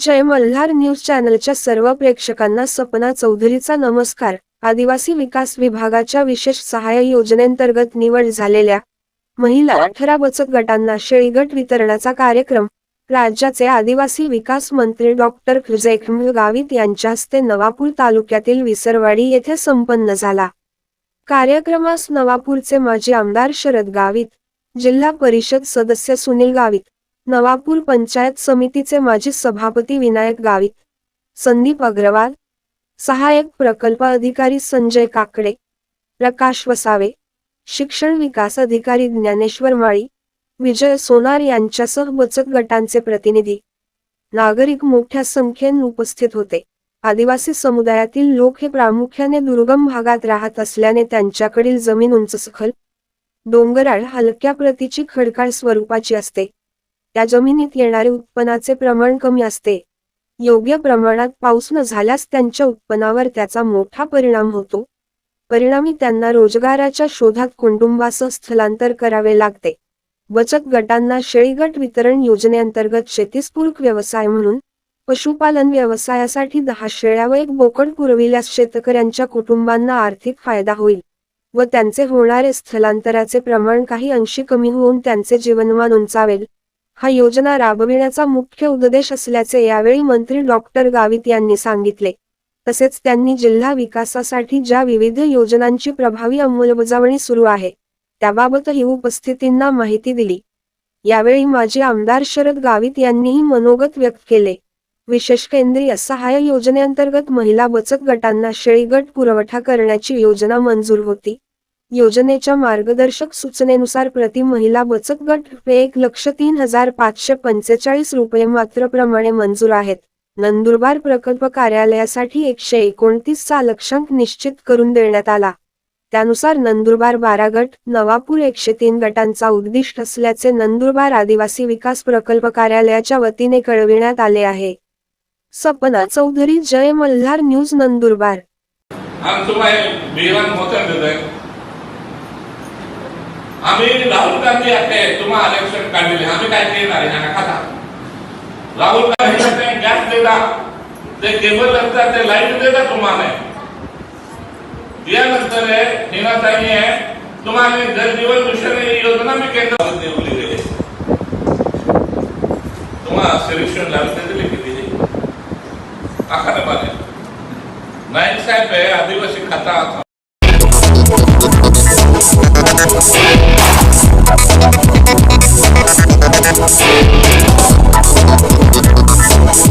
जय Malhar news चॅनलच्या सर्व प्रेक्षकांना सपना चौधरीचा नमस्कार. आदिवासी विकास विभागाच्या विशेष सहाय्य योजनेंतर्गत निवड झालेल्या महिला अठरा बचत गटांना शेळीगट वितरणाचा कार्यक्रम. राज्याचे आदिवासी विकास मंत्री डॉक्टर जैखम गावित यांच्या हस्ते नवापूर तालुक्यातील विसरवाडी येथे संपन्न झाला. कार्यक्रमास नवापूरचे माजी आमदार शरद गावित जिल्हा परिषद सदस्य सुनील गावित नवापूर पंचायत समितीचे माजी सभापती विनायक गावित संदीप अग्रवाल सहाय्यक प्रकल्प अधिकारी संजय काकडे प्रकाश वसावे शिक्षण विकास अधिकारी ज्ञानेश्वर माळी विजय सोनार यांच्यासह बचत गटांचे प्रतिनिधी नागरिक मोठ्या संख्येने उपस्थित होते. आदिवासी समुदायातील लोक हे प्रामुख्याने दुर्गम भागात राहत असल्याने त्यांच्याकडील जमीन उंच सखल डोंगराळ हलक्या प्रतीची खडकाळ स्वरूपाची असते. त्या जमिनीत येणारे उत्पन्नाचे प्रमाण कमी असते. योग्य प्रमाणात पाऊस न झाल्यास त्यांच्या उत्पन्नावर त्याचा मोठा परिणाम होतो. परिणामी त्यांना रोजगाराच्या शोधात कुटुंबासह स्थलांतर करावे लागते. बचत गटांना शेळीगट वितरण योजनेअंतर्गत शेतीस्पूरक व्यवसाय म्हणून पशुपालन व्यवसायासाठी दहा शेळ्या व एक बोकड पुरविल्यास शेतकऱ्यांच्या कुटुंबांना आर्थिक फायदा होईल व त्यांचे होणारे स्थलांतराचे प्रमाण काही अंशी कमी होऊन त्यांचे जीवनमान उंचावेल. हा योजना राबविण्याचा मुख्य उद्देश असल्याचे यावेळी मंत्री डॉक्टर गावित यांनी सांगितले. तसेच त्यांनी जिल्हा विकासासाठी ज्या विविध योजनांची प्रभावी अंमलबजावणी सुरू आहे त्याबाबतही उपस्थितींना माहिती दिली. यावेळी माजी आमदार शरद गावित यांनीही मनोगत व्यक्त केले. विशेष केंद्रीय सहाय्य योजनेअंतर्गत महिला बचत गटांना शेळीगट पुरवठा करण्याची योजना मंजूर होती. योजनेच्या मार्गदर्शक सूचनेनुसार प्रति महिला बचत गट रुपये एक लक्ष तीन हजार पाचशे पंचेचाळीस रुपये मात्र प्रमाणे मंजूर आहेत. नंदुरबार प्रकल्प कार्यालयासाठी एकशे एकोणतीसचा लक्षांक निश्चित करून देण्यात आला. त्यानुसार नंदुरबार बारा गट नवापूर एकशे तीन गटांचा उद्दिष्ट असल्याचे नंदुरबार आदिवासी विकास प्रकल्प कार्यालयाच्या वतीने कळविण्यात आले आहे. सपना चौधरी जय मल्हार न्यूज नंदुरबार. आम्ही राहुल गांधी आहे तुम्हा इलेक्शन काढलेले. आम्ही काय केणार आहे? खाता. राहुल गांधी गॅस देता. ते केबल असतात ते लाइट देता तुम्हाला. यानंतर हिनाताई आहे. तुम्हाला जल जीवन मिशन योजना मी देवली गेली तुम्हाला सिलेक्शन लागते दिले किती? आखाने पाने नाईक साहेब आदिवासी खाता. Thank you.